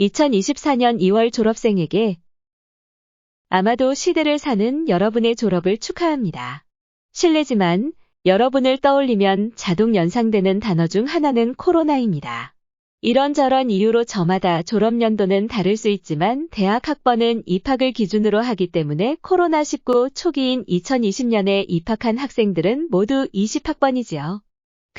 2024년 2월 졸업생에게 아마도 시대를 사는 여러분의 졸업을 축하합니다. 실례지만 여러분을 떠올리면 자동 연상되는 단어 중 하나는 코로나입니다. 이런저런 이유로 저마다 졸업 연도는 다를 수 있지만 대학 학번은 입학을 기준으로 하기 때문에 코로나19 초기인 2020년에 입학한 학생들은 모두 20학번이지요.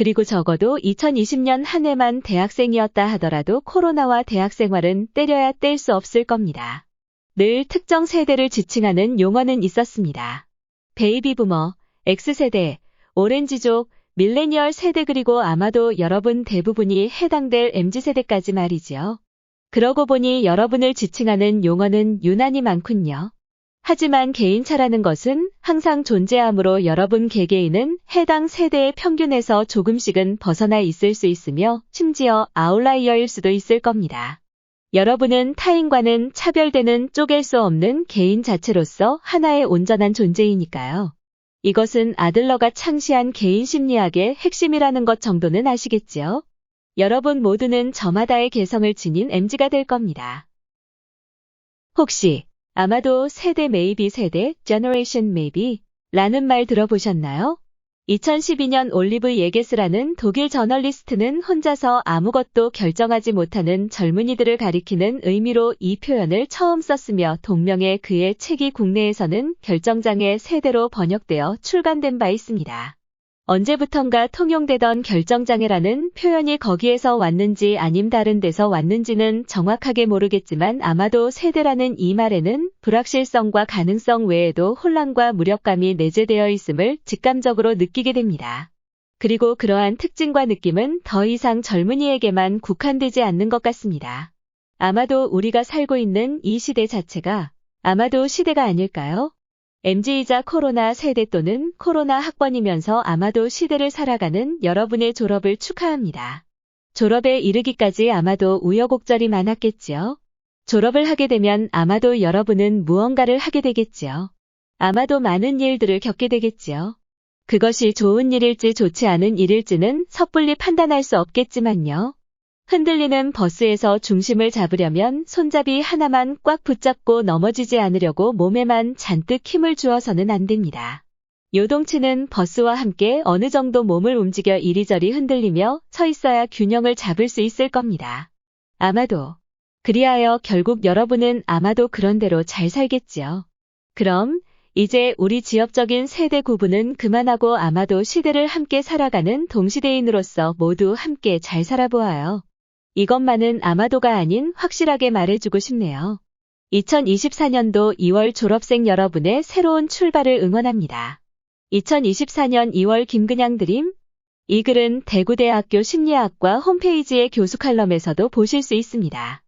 그리고 적어도 2020년 한 해만 대학생이었다 하더라도 코로나와 대학 생활은 때려야 뗄 수 없을 겁니다. 늘 특정 세대를 지칭하는 용어는 있었습니다. 베이비부머, X세대, 오렌지족, 밀레니얼 세대 그리고 아마도 여러분 대부분이 해당될 MZ세대까지 말이지요. 그러고 보니 여러분을 지칭하는 용어는 유난히 많군요. 하지만 개인차라는 것은 항상 존재하므로 여러분 개개인은 해당 세대의 평균에서 조금씩은 벗어나 있을 수 있으며 심지어 아웃라이어일 수도 있을 겁니다. 여러분은 타인과는 차별되는 쪼갤 수 없는 개인 자체로서 하나의 온전한 존재이니까요. 이것은 아들러가 창시한 개인 심리학의 핵심이라는 것 정도는 아시겠지요? 여러분 모두는 저마다의 개성을 지닌 MG가 될 겁니다. 혹시 아마도 세대 maybe 세대 generation maybe 라는 말 들어보셨나요? 2012년 올리브 예게스라는 독일 저널리스트는 혼자서 아무것도 결정하지 못하는 젊은이들을 가리키는 의미로 이 표현을 처음 썼으며 동명의 그의 책이 국내에서는 결정장애 세대로 번역되어 출간된 바 있습니다. 언제부턴가 통용되던 결정장애라는 표현이 거기에서 왔는지 아님 다른 데서 왔는지는 정확하게 모르겠지만 아마도 세대라는 이 말에는 불확실성과 가능성 외에도 혼란과 무력감이 내재되어 있음을 직감적으로 느끼게 됩니다. 그리고 그러한 특징과 느낌은 더 이상 젊은이에게만 국한되지 않는 것 같습니다. 아마도 우리가 살고 있는 이 시대 자체가 아마도 시대가 아닐까요? MZ이자 코로나 세대 또는 코로나 학번이면서 아마도 시대를 살아가는 여러분의 졸업을 축하합니다. 졸업에 이르기까지 아마도 우여곡절이 많았겠지요. 졸업을 하게 되면 아마도 여러분은 무언가를 하게 되겠지요. 아마도 많은 일들을 겪게 되겠지요. 그것이 좋은 일일지 좋지 않은 일일지는 섣불리 판단할 수 없겠지만요. 흔들리는 버스에서 중심을 잡으려면 손잡이 하나만 꽉 붙잡고 넘어지지 않으려고 몸에만 잔뜩 힘을 주어서는 안 됩니다. 요동치는 버스와 함께 어느 정도 몸을 움직여 이리저리 흔들리며 서 있어야 균형을 잡을 수 있을 겁니다. 아마도. 그리하여 결국 여러분은 아마도 그런대로 잘 살겠지요. 그럼 이제 우리 지역적인 세대 구분은 그만하고 아마도 시대를 함께 살아가는 동시대인으로서 모두 함께 잘 살아보아요. 이것만은 아마도가 아닌 확실하게 말해주고 싶네요. 2024년도 2월 졸업생 여러분의 새로운 출발을 응원합니다. 2024년 2월 김그냥 드림 이 글은 대구대학교 심리학과 홈페이지의 교수 칼럼에서도 보실 수 있습니다.